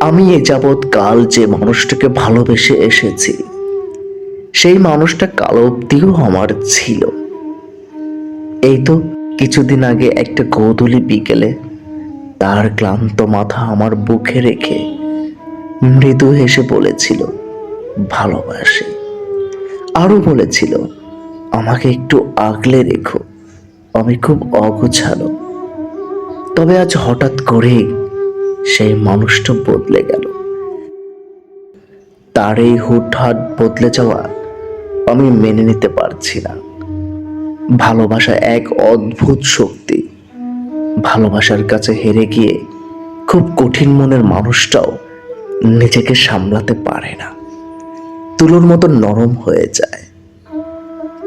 আমি এ যাবৎ কাল যে মানুষটাকে ভালোবেসে এসেছি, সেই মানুষটা কাল অব্দিও আমার ছিল। এই তো কিছুদিন আগে একটা গোধূলি বিকেলে তার ক্লান্ত মাথা আমার বুকে রেখে মৃদু হেসে বলেছিল, ভালোবাসে। আরও বলেছিল, আমাকে একটু আগলে রেখো, আমি খুব অগোছালো। তবে আজ হঠাৎ করেই সেই মানুষটা বদলে গেল। তার এই হুটহাট বদলে যাওয়া আমি মেনে নিতে পারছি না। ভালোবাসা এক অদ্ভুত শক্তি। ভালোবাসার কাছে হেরে গিয়ে খুব কঠিন মনের মানুষটাও নিজেকে সামলাতে পারে না। তুলোর মতো নরম হয়ে যায়।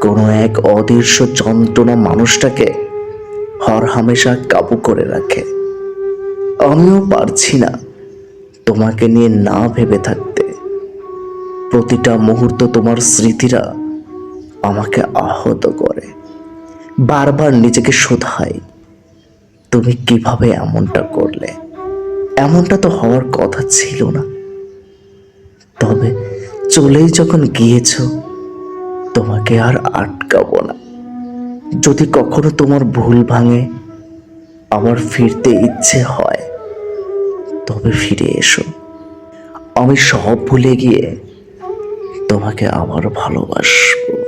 কোনো এক অদৃশ্য যন্ত্রণা মানুষটাকে হর হামেশা কাবু করে রাখে। আমিও পারছি না তোমাকে নিয়ে না ভেবে থাকতে। প্রতিটা মুহূর্ত তোমার স্মৃতিরা আমাকে আহত করে। বারবার নিজেকে শোধাই তুমি কীভাবে এমনটা করলে? এমনটা তো হওয়ার কথা ছিল না। তবে চলেই যখন গিয়েছ, তোমাকে আর আটকাবো না। যদি কখনো তোমার ভুল ভাঙে, আমার ফিরতে ইচ্ছে হয়। তবে ফিরে এসো। আমি সব ভুলে গিয়ে তোমাকে আবার ভালোবাসবো।